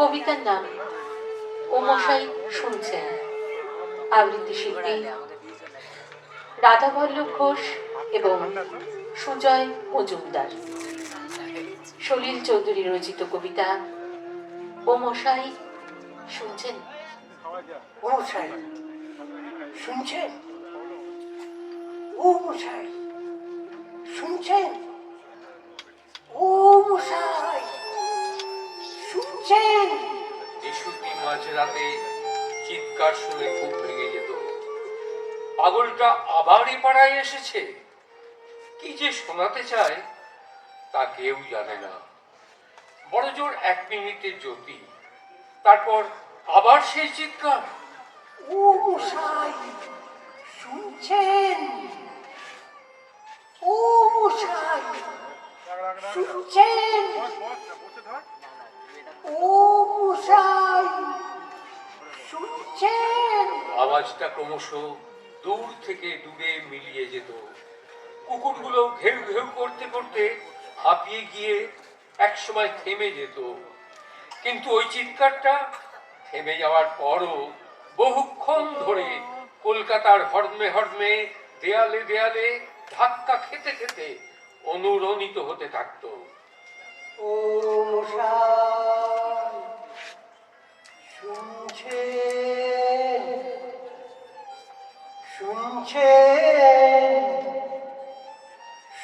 কবিতার নাম ও মশাই শুনছেন। আবৃত্তি শিল্পী রাধাবল্লভ ঘোষ এবং সুজয় মজুমদার। সলিল চৌধুরী রচিত কবিতা ও মশাই শুনছেন? ও মশাই শুনছেন? ও মশাই শুনছেন? মাঝরাতে চিৎকার শুনে ঘুম ভেঙে যেত। পাগলটা আবার এ পাড়ায় এসেছে। কি যে শোনাতে চায়, তা কেউ জানে না। বড় জোর এক মিনিটের জ্যোতি, তারপর আবার সেই চিৎকার। ও মশাই, শুনছেন? ও মশাই, শুনছেন? ও মশাই আওয়াজটা ক্রমশ দূর থেকে দূরে মিলিয়ে যেত। কুকুরগুলো ঘেউ ঘেউ করতে করতে হাঁপিয়ে গিয়ে একসময় থেমে যেত। কিন্তু ওই চিৎকারটা থেমে যাওয়ার পরও বহুক্ষণ ধরে কলকাতার হর্মে হর্মে দেয়ালে দেয়ালে ধাক্কা খেতে খেতে অনুরণিত হতে থাকতো। ও মশাই। শুনছেন শুনছেন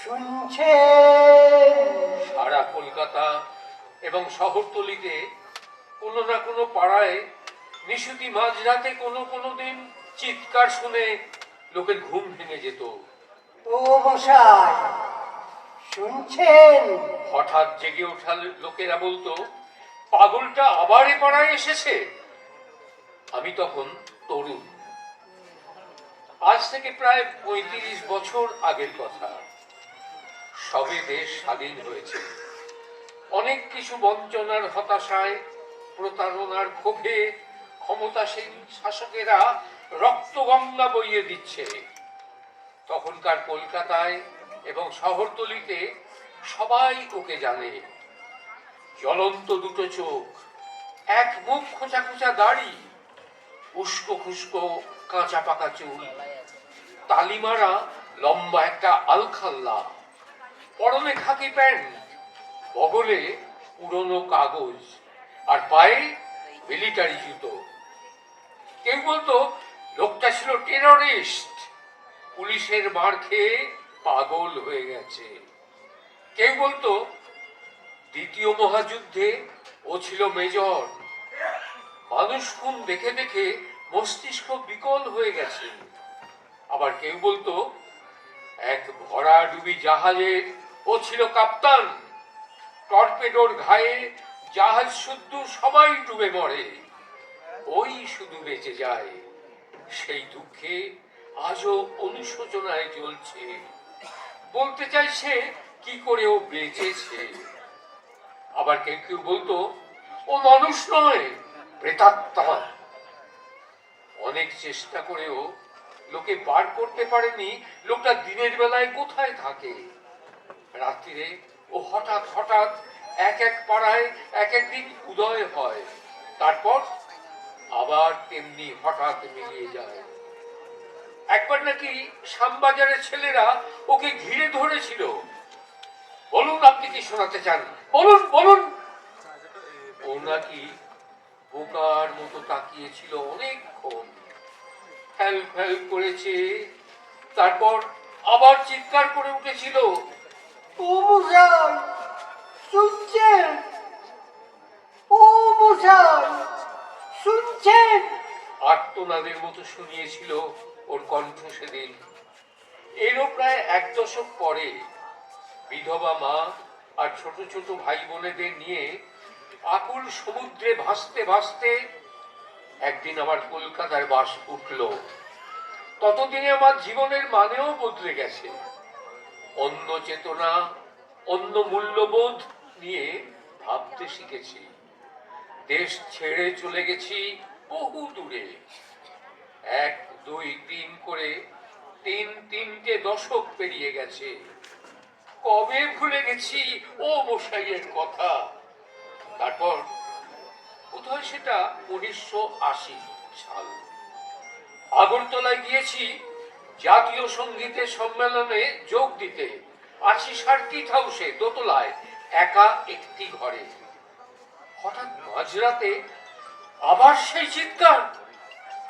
শুনছেন সারা কলকাতা এবং শহরতলিতে কোনো না কোনো পাড়ায় নিশুতি মাঝরাতে কোনো কোনো দিন চিৎকার শুনে লোকের ঘুম ভেঙে যেত। ও মশাই শুনছেন? হঠাৎ জেগে ওঠা লোকেরা বলতো পাগলটা আবার এ পাড়ায় এসেছে? আমি তখন তরুণ। আজ থেকে প্রায় পঁয়ত্রিশ বছর আগের কথা। সবে দেশ স্বাধীন হয়েছে। অনেক কিছু বঞ্চনার হতাশায়, প্রতারণার ক্ষোভে ক্ষমতাসীন শাসকেরা রক্তগঙ্গা বইয়ে দিচ্ছে। তখনকার কলকাতায় এবং শহরতলিতে সবাই ওকে জানে। জ্বলন্ত দুটো চোখ, এক মুখ খোঁচা খোঁচা দাড়ি, উস্কো খুস্কো কাঁচা পাকা চুল। তালিমারা লম্বা একটা আলখাল্লা, পরনে খাকি প্যান্ট, বগলে পুরনো কাগজ আর পায়ে মিলিটারি জুতো। কেউ বলতো, লোকটা ছিল টেররিস্ট, পুলিশের মার খেয়ে পাগল হয়ে গেছে। কেউ বলতো দ্বিতীয় মহাযুদ্ধে ও ছিল মেজর। মানুষ খুন দেখে দেখে মস্তিষ্ক বিকল হয়ে গেছে। আবার কেউ বলতো, এক ভরা ডুবি জাহাজের ও ছিল কাপ্তান। টর্পেডোর ঘায়ে জাহাজ শুদ্ধ সবাই ডুবে মরে। ওই শুধু বেঁচে যায়। সেই দুঃখে আজও অনুশোচনায় চলছে বলতে চাইছে, কি করে ও বেঁচেছে? আবার কেউ কেউ বলতো, ও মানুষ নয়, প্রেতাত্মা। অনেক চেষ্টা করেও লোকে বার করতে পারেনি, লোকটা দিনের বেলায় কোথায় থাকে? রাত্রিরে ও হঠাৎ হঠাৎ এক এক পাড়ায় এক এক দিন উদয় হয়, তারপর আবার তেমনি হঠাৎ মিলিয়ে যায়। একবার নাকি শ্যামবাজারের ছেলেরা ওকে ঘিরে ধরেছিল। বলুন, আপনি কি শোনাতে চান? বলুন বলুন। ও নাকি বোকার মতো তাকিয়েছিল অনেকক্ষণ। ফ্যাল ফ্যাল করেছে, তারপর আবার চিৎকার করে উঠেছিল, ও শুনছেন? ও শুনছেন? মতো শুনিয়েছিল ওর কণ্ঠ সেদিন। এরও প্রায় এক দশক পরে বিধবা মা আর ছোট ছোট ভাই বোনেদের নিয়ে আকুল সমুদ্রে ভাসতে ভাসতে একদিন আমার কলকাতার বাস উঠল। ততদিনে আমার জীবনের মানেও বদলে গেছে। অন্য চেতনা, অন্য মূল্যবোধ নিয়ে ভাবতে শিখেছি। দেশ ছেড়ে চলে গেছি বহু দূরে। এক, দুই, তিন করে তিন, তিনটে দশক পেরিয়ে গেছে। কবে ভুলে গেছি? ও মশাইয়ের কথা। তারপর বোধহয় সেটা? উনিশশো আশি সাল। আগরতলায় গিয়েছি, জাতীয় সঙ্গীতের সম্মেলনে যোগ দিতে। আছি সার্কিট হাউসে, দোতলায়, একা একটি ঘরে। হঠাৎ মাঝরাতে আবার সেই চিৎকার।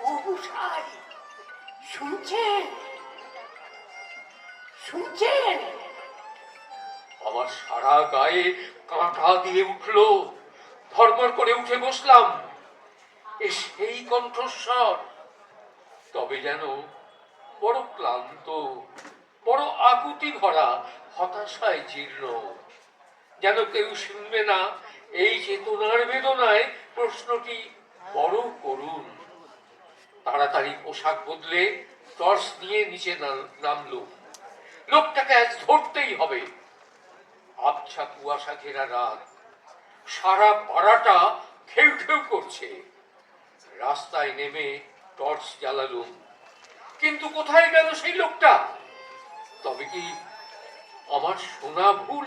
ও মশাই, শুনছেন? শুনছেন? আমার সারা গায়ে কাঁটা দিয়ে উঠল। ধর্মর করে উঠে বসলাম। এ সেই কণ্ঠস্বর। তবে যেন বড় ক্লান্ত, বড় আকুতি ভরা, হতাশায় জীর্ণ। যেন কেউ শুনবে না এই চেতনার বেদনায় প্রশ্নটি বড় করুন। তাড়াতাড়ি পোশাক বদলে টর্চ নিয়ে নিচে নাম- নামলুম। লোকটাকে আজ ধরতেই হবে। আবছা কুয়াশা ঘেরা রাত। সারা পাড়াটা খেউ খেউ করছে। রাস্তায় নেমে টর্চ জ্বালালুম। কিন্তু কোথায় গেল সেই লোকটা? তবে কি আমার শোনা ভুল?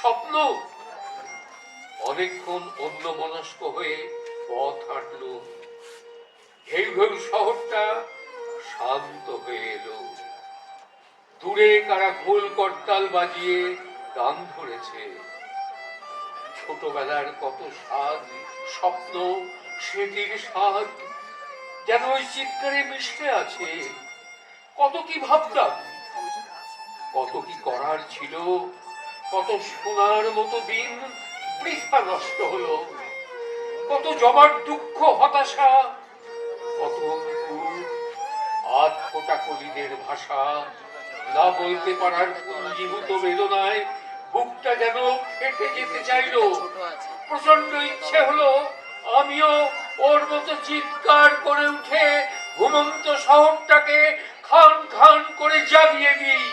স্বপ্ন? অনেকক্ষণ অন্য মনস্ক হয়ে পথ হাঁটলুম ঘেউ ঘেউ শহরটা শান্ত হয়ে এলো। দূরে কারা খোল করতাল বাজিয়ে গান ধরেছে। ছোটবেলার কত স্বাদ, স্বপ্ন, স্মৃতির স্বাদ, যেন ওই চিৎকারে মিশে আছে। কত কি ভাবতাম, কত কি করার ছিল, কত সোনার মতো দিন বৃথা নষ্ট হলো, কত জমার দুঃখ, হতাশা, কত আধ ফোটা কলিদের ভাষা, না বলতে পারার পুঞ্জীভূত বেদনায় বুকটা যেন ফেটে যেতে চাইলো। প্রচণ্ড ইচ্ছে হলো আমিও ওর মতো চিৎকার করে উঠে ঘুমন্ত শহরটাকে খান খান করে জাগিয়ে দিই।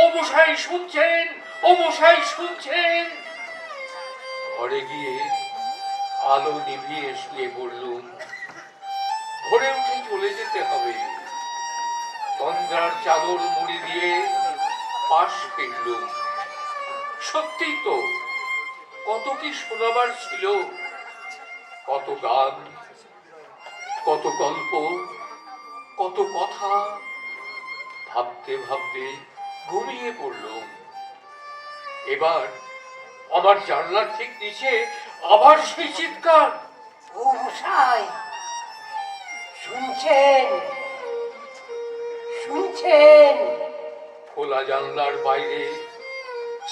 ও মশাই শুনছেন? ও মশাই শুনছেন? ঘরে গিয়ে আলো নিভিয়ে শুয়ে পড়লুম। ভোরে উঠে চলে যেতে হবে। তন্দ্রার চাদর মুড়ি দিয়ে পাশ ফিরলুম সত্যি তো কত কি শোনাবার ছিল কত গান কত গল্প কত কথা ভাবতে ভাবতে ঘুমিয়ে পড়লুম এবার আমার জানলার ঠিক নিচে আবার সেই চিৎকার। ও মশাই শুনছেন? শুনছেন? খোলা জানলার বাইরে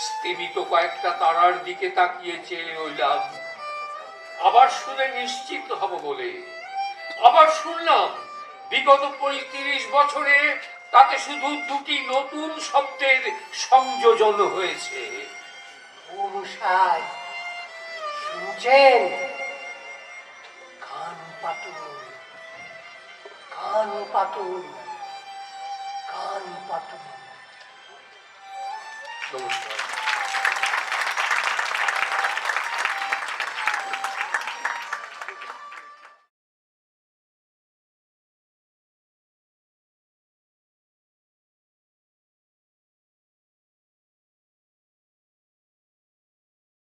স্তিমিত কয়েকটা তারার দিকে তাকিয়ে চেয়ে রইলাম। আবার শুনে নিশ্চিত হব বলে। আবার শুনলাম, বিগত পঁয়ত্রিশ বছরে তাতে শুধু দুটি নতুন শব্দের সংযোজন হয়েছে। কান পাতুন কান পাতুন কান পাতুন নমস্কার